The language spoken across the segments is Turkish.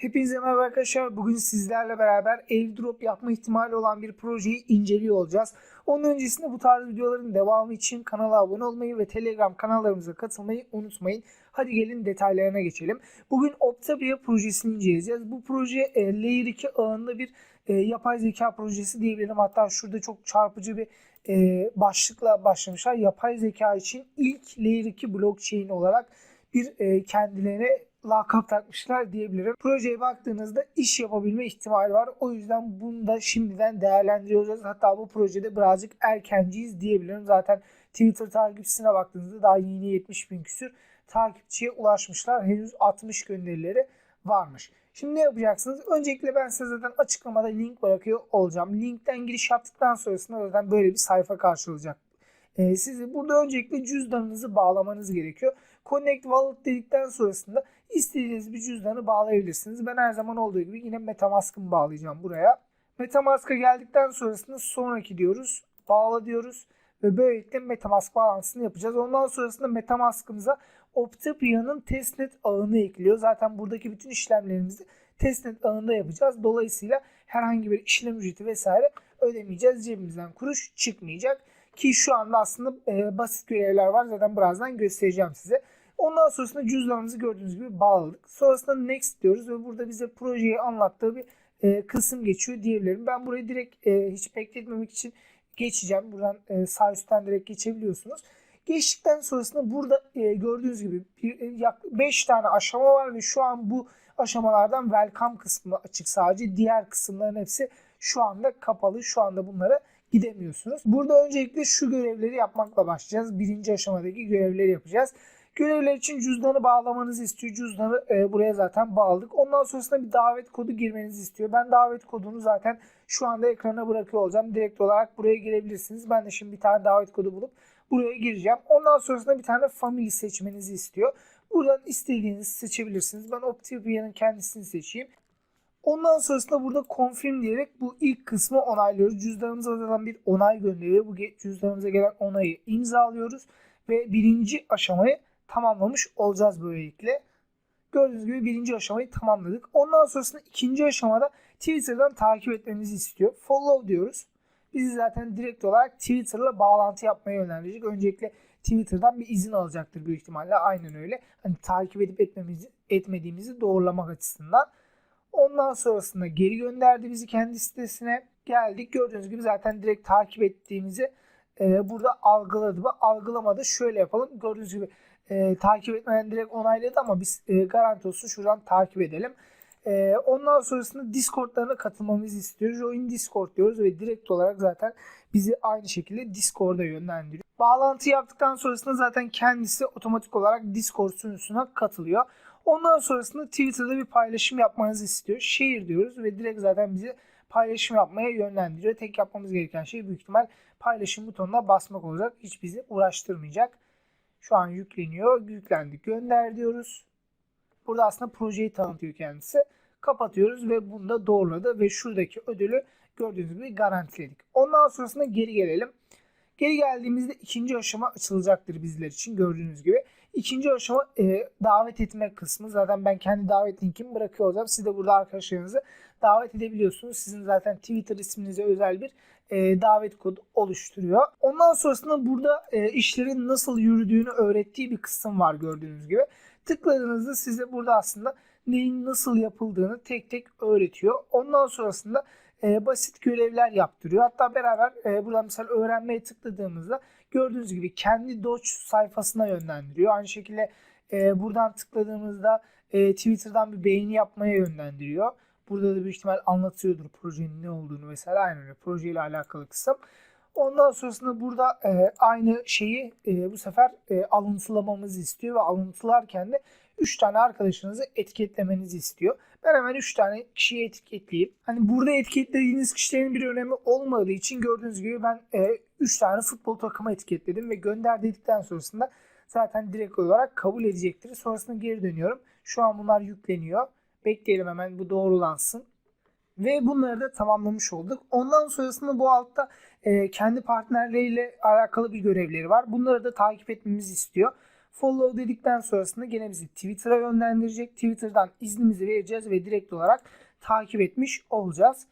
Hepinize merhaba arkadaşlar. Bugün sizlerle beraber airdrop yapma ihtimali olan bir projeyi inceliyor olacağız. Onun öncesinde bu tarz videoların devamı için kanala abone olmayı ve Telegram kanallarımıza katılmayı unutmayın. Hadi gelin detaylarına geçelim. Bugün Optavia projesini inceleyeceğiz. Bu proje e, Layer 2 ağında bir e, yapay zeka projesi diyebilirim. Hatta şurada çok çarpıcı bir e, başlıkla başlamışlar. Yapay zeka için ilk Layer 2 blockchain olarak bir kendilerine lakap takmışlar diyebilirim. Projeye baktığınızda iş yapabilme ihtimali var. O yüzden bunu da şimdiden değerlendiriyoruz. Hatta bu projede birazcık erkenciyiz diyebilirim. Zaten Twitter takipçisine baktığınızda daha yeni 70 bin küsür takipçiye ulaşmışlar. Henüz 60 gönderileri varmış. Şimdi ne yapacaksınız? Öncelikle ben size zaten açıklamada link bırakıyor olacağım. Linkten giriş yaptıktan sonrasında zaten böyle bir sayfa karşılayacak. Ee, sizi burada öncelikle cüzdanınızı bağlamanız gerekiyor. Connect Wallet dedikten sonrasında istediğiniz bir cüzdanı bağlayabilirsiniz. Ben her zaman olduğu gibi yine Metamask'ımı bağlayacağım buraya. Metamask'a geldikten sonrasında sonraki diyoruz. Bağla diyoruz. Ve böylelikle Metamask bağlantısını yapacağız. Ondan sonrasında Metamask'ımıza Optapia'nın testnet ağını ekliyor. Zaten buradaki bütün işlemlerimizi testnet ağında yapacağız. Dolayısıyla herhangi bir işlem ücreti vesaire ödemeyeceğiz. Cebimizden kuruş çıkmayacak. Ki şu anda aslında e, basit görevler var. Zaten birazdan göstereceğim size. Ondan sonrasında cüzdanımızı gördüğünüz gibi bağladık. Sonrasında next diyoruz ve burada bize projeyi anlattığı bir e, kısım geçiyor diyebilirim. Ben burayı direkt e, hiç bekletmemek için geçeceğim. Buradan e, sağ üstten direkt geçebiliyorsunuz. Geçtikten sonrasında burada e, gördüğünüz gibi 5 tane aşama var ve şu an bu aşamalardan welcome kısmı açık sadece. Diğer kısımların hepsi şu anda kapalı. Şu anda bunlara gidemiyorsunuz. Burada öncelikle şu görevleri yapmakla başlayacağız. Birinci aşamadaki görevleri yapacağız. Görevler için cüzdanı bağlamanızı istiyor. Cüzdanı e, buraya zaten bağladık. Ondan sonrasında bir davet kodu girmenizi istiyor. Ben davet kodunu zaten şu anda ekrana bırakıyor olacağım. Direkt olarak buraya girebilirsiniz. Ben de şimdi bir tane davet kodu bulup buraya gireceğim. Ondan sonrasında bir tane family seçmenizi istiyor. Buradan istediğinizi seçebilirsiniz. Ben Optivia'nın kendisini seçeyim. Ondan sonrasında burada confirm diyerek bu ilk kısmı onaylıyoruz. Cüzdanımıza zaten bir onay gönderiyor. Bu cüzdanımıza gelen onayı imzalıyoruz. Ve birinci aşamayı tamamlamış olacağız böylelikle. Gördüğünüz gibi birinci aşamayı tamamladık. Ondan sonrasında ikinci aşamada Twitter'dan takip etmemizi istiyor. Follow diyoruz. Bizi zaten direkt olarak Twitter'la bağlantı yapmaya yönlendirecek. Öncelikle Twitter'dan bir izin alacaktır büyük ihtimalle. Aynen öyle. Hani takip edip etmemizi, etmediğimizi doğrulamak açısından. Ondan sonrasında geri gönderdi bizi kendi sitesine. Geldik. Gördüğünüz gibi zaten direkt takip ettiğimizi e, burada algıladı. Bu algılamadı. Şöyle yapalım. Gördüğünüz gibi e, takip etmeden direkt onayladı ama biz e, garanti olsun şuradan takip edelim. E, ondan sonrasında Discord'larına katılmamızı istiyor. Join Discord diyoruz ve direkt olarak zaten bizi aynı şekilde Discord'a yönlendiriyor. Bağlantı yaptıktan sonrasında zaten kendisi otomatik olarak Discord sunucusuna katılıyor. Ondan sonrasında Twitter'da bir paylaşım yapmanızı istiyor. Share diyoruz ve direkt zaten bizi paylaşım yapmaya yönlendiriyor. Tek yapmamız gereken şey büyük ihtimal paylaşım butonuna basmak olacak. Hiç bizi uğraştırmayacak. Şu an yükleniyor. Yüklendi. Gönder diyoruz. Burada aslında projeyi tanıtıyor kendisi. Kapatıyoruz ve bunu da doğruladı ve şuradaki ödülü gördüğünüz gibi garantiledik. Ondan sonrasında geri gelelim. Geri geldiğimizde ikinci aşama açılacaktır bizler için gördüğünüz gibi. İkinci aşama e, davet etme kısmı. Zaten ben kendi davet linkimi bırakıyor olacağım. Siz de burada arkadaşlarınızı davet edebiliyorsunuz. Sizin zaten Twitter isminize özel bir e, davet kodu oluşturuyor. Ondan sonrasında burada e, işlerin nasıl yürüdüğünü öğrettiği bir kısım var gördüğünüz gibi. Tıkladığınızda size burada aslında neyin nasıl yapıldığını tek tek öğretiyor. Ondan sonrasında e, basit görevler yaptırıyor. Hatta beraber e, buradan mesela öğrenmeye tıkladığımızda gördüğünüz gibi kendi Doge sayfasına yönlendiriyor. Aynı şekilde buradan tıkladığımızda Twitter'dan bir beğeni yapmaya yönlendiriyor. Burada da büyük ihtimal anlatıyordur projenin ne olduğunu vesaire. Aynı öyle projeyle alakalı kısım. Ondan sonrasında burada e, aynı şeyi e, bu sefer e, alıntılamamızı istiyor ve alıntılarken de 3 tane arkadaşınızı etiketlemenizi istiyor. Ben hemen 3 tane kişiyi etiketleyeyim. Hani burada etiketlediğiniz kişilerin bir önemi olmadığı için gördüğünüz gibi ben 3 e, tane futbol takımı etiketledim ve gönder dedikten sonrasında zaten direkt olarak kabul edecektir. Sonrasında geri dönüyorum. Şu an bunlar yükleniyor. Bekleyelim hemen bu doğrulansın. Ve bunları da tamamlamış olduk. Ondan sonrasında bu altta e, kendi partnerleriyle alakalı bir görevleri var. Bunları da takip etmemizi istiyor. Follow dedikten sonrasında gene bizi Twitter'a yönlendirecek. Twitter'dan iznimizi vereceğiz ve direkt olarak takip etmiş olacağız.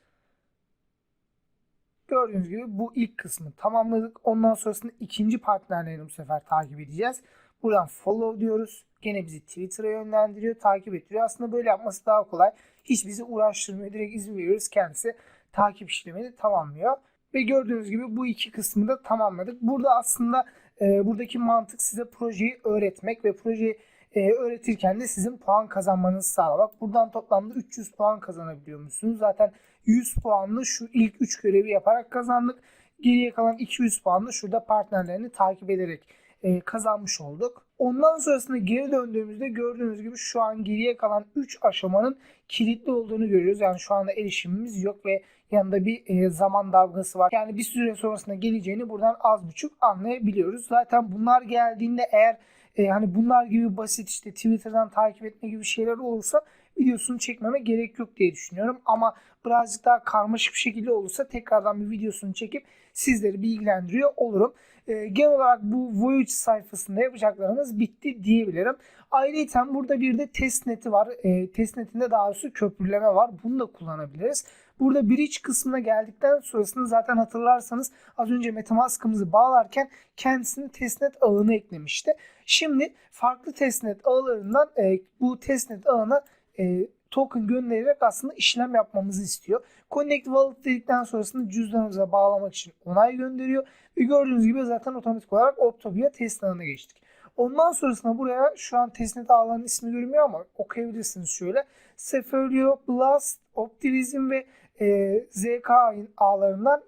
Gördüğünüz gibi bu ilk kısmı tamamladık. Ondan sonrasında ikinci partnerleri bu sefer takip edeceğiz. Buradan follow diyoruz. Gene bizi Twitter'a yönlendiriyor, takip ettiriyor. Aslında böyle yapması daha kolay. Hiç bizi uğraştırmıyor. Direkt izin veriyoruz. Kendisi takip işlemini tamamlıyor. Ve gördüğünüz gibi bu iki kısmı da tamamladık. Burada aslında e, buradaki mantık size projeyi öğretmek ve projeyi e, öğretirken de sizin puan kazanmanızı sağlamak. Buradan toplamda 300 puan kazanabiliyor musunuz? Zaten 100 puanlı şu ilk 3 görevi yaparak kazandık. Geriye kalan 200 puanlı şurada partnerlerini takip ederek e, kazanmış olduk. Ondan sonrasında geri döndüğümüzde gördüğünüz gibi şu an geriye kalan 3 aşamanın kilitli olduğunu görüyoruz. Yani şu anda erişimimiz yok ve yanında bir e, zaman dalgası var. Yani bir süre sonrasında geleceğini buradan az buçuk anlayabiliyoruz. Zaten bunlar geldiğinde eğer e, hani bunlar gibi basit işte Twitter'dan takip etme gibi şeyler olursa videosunu çekmeme gerek yok diye düşünüyorum. Ama birazcık daha karmaşık bir şekilde olursa tekrardan bir videosunu çekip sizleri bilgilendiriyor olurum. E, genel olarak bu Voyage sayfasında yapacaklarımız bitti diyebilirim. Ayrıca burada bir de testneti var. E, testnetinde daha doğrusu köprüleme var. Bunu da kullanabiliriz. Burada bridge kısmına geldikten sonrasında zaten hatırlarsanız az önce Metamask'ımızı bağlarken kendisini testnet ağını eklemişti. Şimdi farklı testnet ağlarından e, bu testnet ağına e, token göndererek aslında işlem yapmamızı istiyor. Connect Wallet dedikten sonrasında cüzdanımıza bağlamak için onay gönderiyor. Ve gördüğünüz gibi zaten otomatik olarak Optopia test ağına geçtik. Ondan sonrasında buraya şu an testnet ağlarının ismi görünmüyor ama okuyabilirsiniz şöyle. Sefolio, Blast, Optimism ve e, ZK ağlarından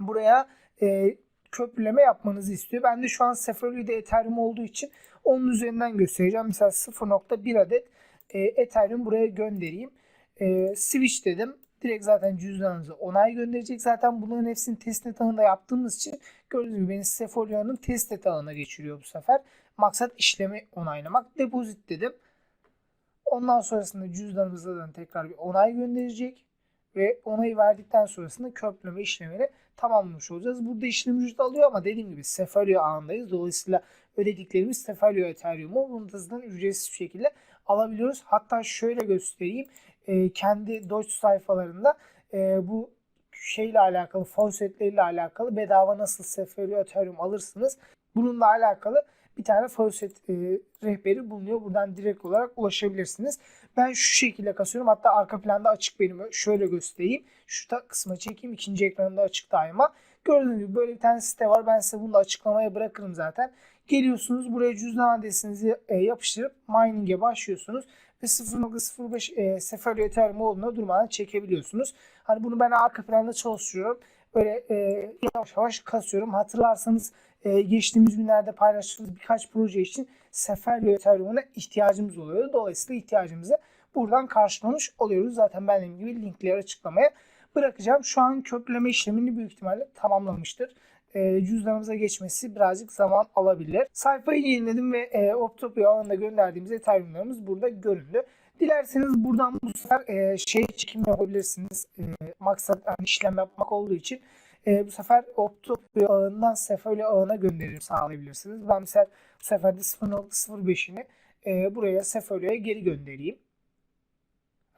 buraya e, köprüleme yapmanızı istiyor. Ben de şu an Sefolio'da Ethereum olduğu için onun üzerinden göstereceğim. Mesela 0.1 adet e, Ethereum buraya göndereyim. E, switch dedim. Direkt zaten cüzdanınıza onay gönderecek. Zaten bunların hepsini testnet ağında yaptığımız için gördüğünüz gibi beni Sefolio'nun testnet ağına geçiriyor bu sefer. Maksat işlemi onaylamak. Deposit dedim. Ondan sonrasında cüzdanımıza tekrar bir onay gönderecek ve onayı verdikten sonrasında köprüleme işlemini tamamlamış olacağız. Burada işlem ücreti alıyor ama dediğim gibi Sefolio ağındayız. Dolayısıyla ödediklerimiz Sefolio Ethereum'u bunu da ücretsiz bir şekilde alabiliyoruz. Hatta şöyle göstereyim. E, kendi Doge sayfalarında e, bu şeyle alakalı, faucetleriyle alakalı bedava nasıl Sefolio Ethereum alırsınız. Bununla alakalı bir tane faucet e, rehberi bulunuyor. Buradan direkt olarak ulaşabilirsiniz. Ben şu şekilde kasıyorum. Hatta arka planda açık benim. Şöyle göstereyim. Şu da kısma çekeyim. İkinci ekranında açık daima. Gördüğünüz gibi böyle bir tane site var. Ben size bunu da açıklamaya bırakırım zaten. Geliyorsunuz buraya cüzdan adresinizi e, yapıştırıp mining'e başlıyorsunuz ve 0.05 e, sefer Ethereum olduğuna durmadan çekebiliyorsunuz. Hani bunu ben arka planda çalışıyorum. Böyle e, yavaş yavaş kasıyorum. Hatırlarsanız e, geçtiğimiz günlerde paylaştığımız birkaç proje için Seferio Ethereum'a ihtiyacımız oluyordu. Dolayısıyla ihtiyacımızı buradan karşılamış oluyoruz. Zaten ben gibi linkleri açıklamaya bırakacağım. Şu an köprüleme işlemini büyük ihtimalle tamamlamıştır. E, cüzdanımıza geçmesi birazcık zaman alabilir. Sayfayı yeniledim ve e, Optopia alanında gönderdiğimiz Ethereum'larımız burada göründü. Dilerseniz buradan bu sefer e, şey çekim yapabilirsiniz. E, maksat yani işlem yapmak olduğu için e, bu sefer Optopia ağından Sefolio ağına gönderim sağlayabilirsiniz. Ben mesela bu sefer de 0.05'ini e, buraya Sefolio'ya geri göndereyim.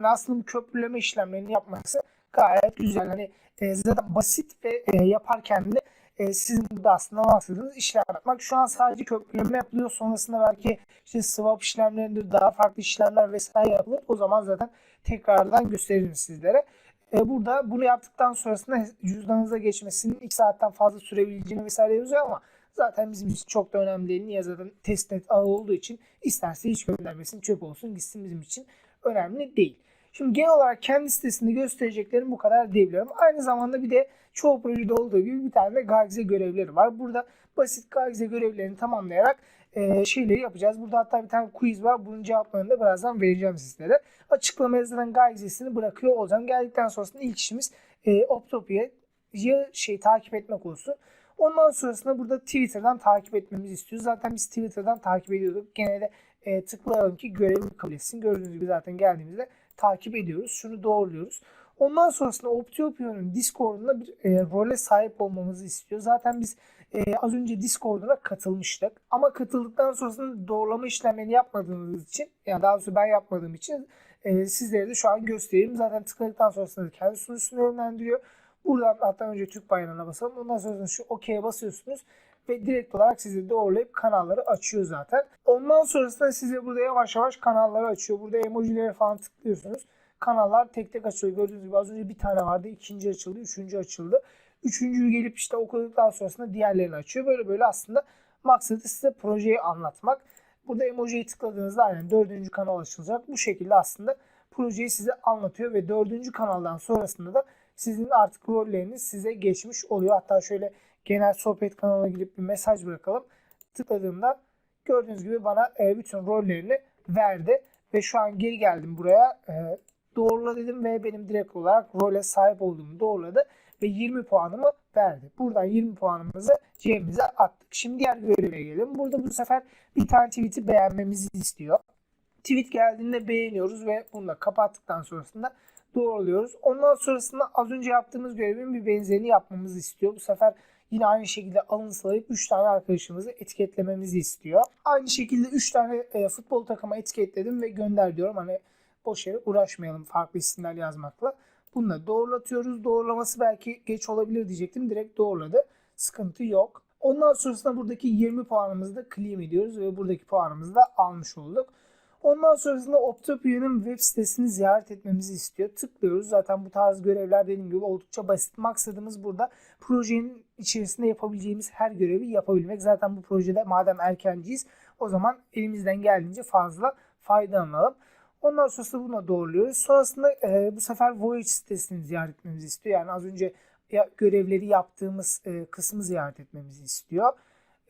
Aslında bu köprüleme işlemlerini yapması gayet güzel. Hani e, zaten basit ve e, yaparken de e, sizin de aslında maksadınız işlem yapmak. Şu an sadece köprüleme yapılıyor. Sonrasında belki işte swap işlemlerinde daha farklı işlemler vesaire yapılır. O zaman zaten tekrardan gösteririm sizlere. E, burada bunu yaptıktan sonrasında cüzdanınıza geçmesinin 2 saatten fazla sürebileceğini vesaire yazıyor ama zaten bizim için çok da önemli değil. Niye zaten testnet ağı olduğu için isterse hiç göndermesin çöp olsun gitsin bizim için önemli değil. Şimdi genel olarak kendi sitesinde göstereceklerim bu kadar diyebilirim. Aynı zamanda bir de çoğu projede olduğu gibi bir tane de Gagize görevleri var. Burada basit Gagize görevlerini tamamlayarak e, şeyleri yapacağız. Burada hatta bir tane quiz var. Bunun cevaplarını da birazdan vereceğim sizlere. Açıklamaya zaten Gagizesini bırakıyor olacağım. Geldikten sonrasında ilk işimiz e, Optopia'yı şey takip etmek olsun. Ondan sonrasında burada Twitter'dan takip etmemizi istiyor. Zaten biz Twitter'dan takip ediyorduk. Gene de e, tıklayalım ki görevi kabul etsin. Gördüğünüz gibi zaten geldiğimizde takip ediyoruz. Şunu doğruluyoruz. Ondan sonrasında Optiopia'nın Discord'unda bir e, role sahip olmamızı istiyor. Zaten biz e, az önce Discord'una katılmıştık. Ama katıldıktan sonrasında doğrulama işlemlerini yapmadığınız için yani daha doğrusu ben yapmadığım için e, sizlere de şu an göstereyim. Zaten tıkladıktan sonrasında kendi sunucusunu yönlendiriyor. Buradan hatta önce Türk bayrağına basalım. Ondan sonra şu OK'ye basıyorsunuz ve direkt olarak sizi doğrulayıp kanalları açıyor zaten. Ondan sonrasında size burada yavaş yavaş kanalları açıyor. Burada emojilere falan tıklıyorsunuz. Kanallar tek tek açıyor. Gördüğünüz gibi az önce bir tane vardı. ikinci açıldı. Üçüncü açıldı. Üçüncüyü gelip işte okuduktan sonrasında diğerlerini açıyor. Böyle böyle aslında maksadı size projeyi anlatmak. Burada emojiyi tıkladığınızda aynen dördüncü kanal açılacak. Bu şekilde aslında projeyi size anlatıyor ve dördüncü kanaldan sonrasında da sizin artık rolleriniz size geçmiş oluyor. Hatta şöyle genel sohbet kanalına gidip bir mesaj bırakalım. Tıkladığımda gördüğünüz gibi bana e, bütün rollerini verdi. Ve şu an geri geldim buraya. E, doğrula dedim ve benim direkt olarak role sahip olduğumu doğruladı. Ve 20 puanımı verdi. Buradan 20 puanımızı cebimize attık. Şimdi diğer göreve gelelim. Burada bu sefer bir tane tweet'i beğenmemizi istiyor. Tweet geldiğinde beğeniyoruz ve bunu da kapattıktan sonrasında doğruluyoruz. Ondan sonrasında az önce yaptığımız görevin bir benzerini yapmamızı istiyor. Bu sefer yine aynı şekilde alıntılayıp 3 tane arkadaşımızı etiketlememizi istiyor. Aynı şekilde 3 tane e, futbol takıma etiketledim ve gönder diyorum. Hani boş yere uğraşmayalım farklı isimler yazmakla. Bunu da doğrulatıyoruz. Doğrulaması belki geç olabilir diyecektim. Direkt doğruladı. Sıkıntı yok. Ondan sonrasında buradaki 20 puanımızı da claim ediyoruz ve buradaki puanımızı da almış olduk. Ondan sonrasında Optopia'nın web sitesini ziyaret etmemizi istiyor. Tıklıyoruz. Zaten bu tarz görevler dediğim gibi oldukça basit. Maksadımız burada projenin içerisinde yapabileceğimiz her görevi yapabilmek. Zaten bu projede madem erkenciyiz o zaman elimizden geldiğince fazla faydalanalım. Ondan sonrasında buna doğruluyoruz. Sonrasında e, bu sefer Voyage sitesini ziyaret etmemizi istiyor. Yani az önce ya, görevleri yaptığımız e, kısmı ziyaret etmemizi istiyor.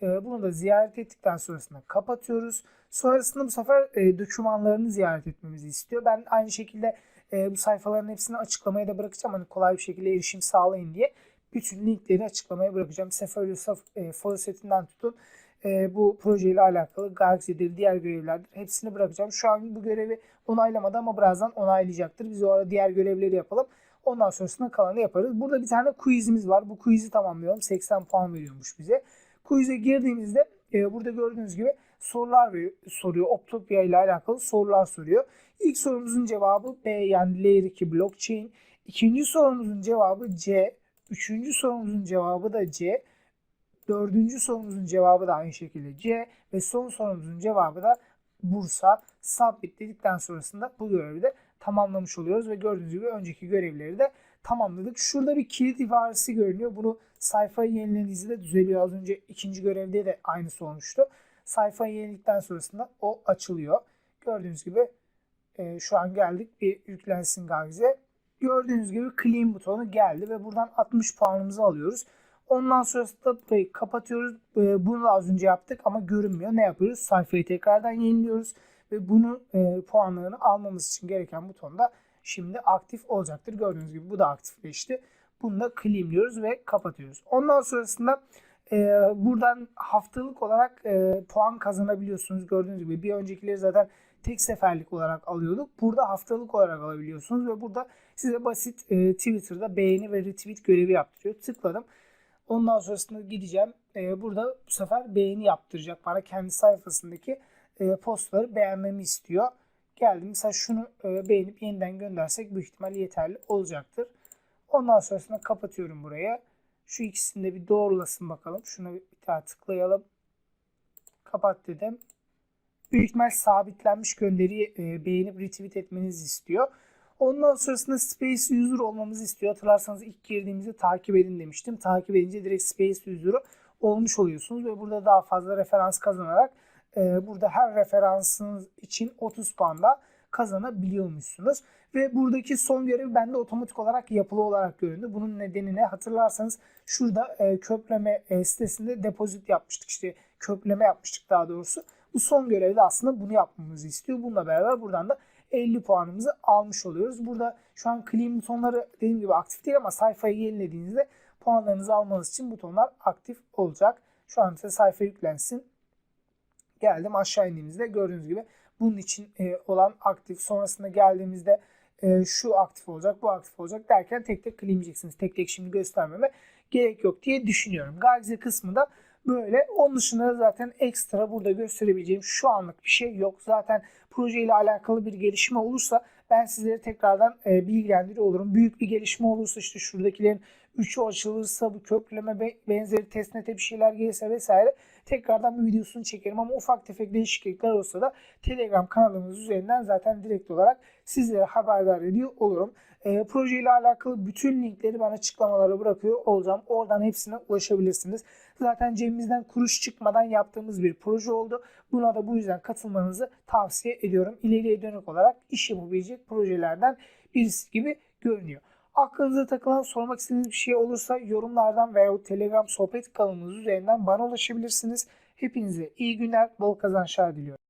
E, bunu da ziyaret ettikten sonrasında kapatıyoruz. Sonrasında bu sefer e, dokümanlarını ziyaret etmemizi istiyor. Ben aynı şekilde e, bu sayfaların hepsini açıklamaya da bırakacağım. Hani kolay bir şekilde erişim sağlayın diye. Bütün linkleri açıklamaya bırakacağım. Sefer e, Faucet'inden tutun e, bu projeyle alakalı Galaxy'dir, diğer görevlerdir. Hepsini bırakacağım. Şu an bu görevi onaylamadı ama birazdan onaylayacaktır. Biz o ara diğer görevleri yapalım. Ondan sonrasında kalanı yaparız. Burada bir tane quizimiz var. Bu quiz'i tamamlayalım. 80 puan veriyormuş bize. Quiz'e girdiğimizde e, burada gördüğünüz gibi sorular soruyor. Optopia ile alakalı sorular soruyor. İlk sorumuzun cevabı B yani Layer 2 blockchain. İkinci sorumuzun cevabı C. Üçüncü sorumuzun cevabı da C. Dördüncü sorumuzun cevabı da aynı şekilde C. Ve son sorumuzun cevabı da Bursa. Submit dedikten sonrasında bu görevi de tamamlamış oluyoruz. Ve gördüğünüz gibi önceki görevleri de tamamladık. Şurada bir kilit ibaresi görünüyor. Bunu sayfayı yenilediğinizde de düzeliyor. Az önce ikinci görevde de aynısı olmuştu. Sayfayı yeniledikten sonrasında o açılıyor. Gördüğünüz gibi e, şu an geldik. Bir yüklensin Gavize. Gördüğünüz gibi claim butonu geldi ve buradan 60 puanımızı alıyoruz. Ondan sonrasında burayı kapatıyoruz. E, bunu da az önce yaptık ama görünmüyor. Ne yapıyoruz? Sayfayı tekrardan yeniliyoruz ve bunu e, puanlarını almamız için gereken buton da şimdi aktif olacaktır. Gördüğünüz gibi bu da aktifleşti. Bunu da claimliyoruz ve kapatıyoruz. Ondan sonrasında e, buradan haftalık olarak e, puan kazanabiliyorsunuz. Gördüğünüz gibi bir öncekileri zaten tek seferlik olarak alıyorduk. Burada haftalık olarak alabiliyorsunuz ve burada size basit e, Twitter'da beğeni ve retweet görevi yaptırıyor. Tıkladım. Ondan sonrasında gideceğim. E, burada bu sefer beğeni yaptıracak bana kendi sayfasındaki e, postları beğenmemi istiyor. Geldim. Mesela şunu e, beğenip yeniden göndersek büyük ihtimal yeterli olacaktır. Ondan sonrasında kapatıyorum buraya. Şu ikisini de bir doğrulasın bakalım. Şuna bir daha tıklayalım. Kapat dedim. Büyük ihtimal sabitlenmiş gönderiyi e, beğenip retweet etmenizi istiyor. Ondan sonrasında Space User olmamızı istiyor. Hatırlarsanız ilk girdiğimizde takip edin demiştim. Takip edince direkt Space User'ı olmuş oluyorsunuz ve burada daha fazla referans kazanarak e, burada her referansınız için 30 puan da kazanabiliyormuşsunuz. Ve buradaki son görev bende otomatik olarak yapılı olarak göründü. Bunun nedeni ne? Hatırlarsanız şurada e, köpreme e, sitesinde depozit yapmıştık. İşte köpreme yapmıştık daha doğrusu. Bu son görevde aslında bunu yapmamızı istiyor. Bununla beraber buradan da 50 puanımızı almış oluyoruz. Burada şu an claim butonları dediğim gibi aktif değil ama sayfayı yenilediğinizde puanlarınızı almanız için butonlar aktif olacak. Şu an size sayfa yüklensin. Geldim aşağı indiğimizde gördüğünüz gibi bunun için e, olan aktif. Sonrasında geldiğimizde e, şu aktif olacak, bu aktif olacak derken tek tek claimleyeceksiniz. Tek tek şimdi göstermeme gerek yok diye düşünüyorum. Gagze kısmı da böyle. Onun dışında da zaten ekstra burada gösterebileceğim şu anlık bir şey yok. Zaten projeyle alakalı bir gelişme olursa ben sizlere tekrardan e, bilgilendiriyor olurum. Büyük bir gelişme olursa işte şuradakilerin üçü açılırsa bu be- benzeri testnete bir şeyler gelirse vesaire tekrardan bir videosunu çekerim ama ufak tefek değişiklikler olsa da Telegram kanalımız üzerinden zaten direkt olarak sizlere haberdar ediyor olurum. E, projeyle alakalı bütün linkleri ben açıklamalara bırakıyor olacağım. Oradan hepsine ulaşabilirsiniz. Zaten cebimizden kuruş çıkmadan yaptığımız bir proje oldu. Buna da bu yüzden katılmanızı tavsiye ediyorum. İleriye dönük olarak iş yapabilecek projelerden birisi gibi görünüyor. Aklınıza takılan sormak istediğiniz bir şey olursa yorumlardan veya Telegram sohbet kanalımız üzerinden bana ulaşabilirsiniz. Hepinize iyi günler, bol kazançlar diliyorum.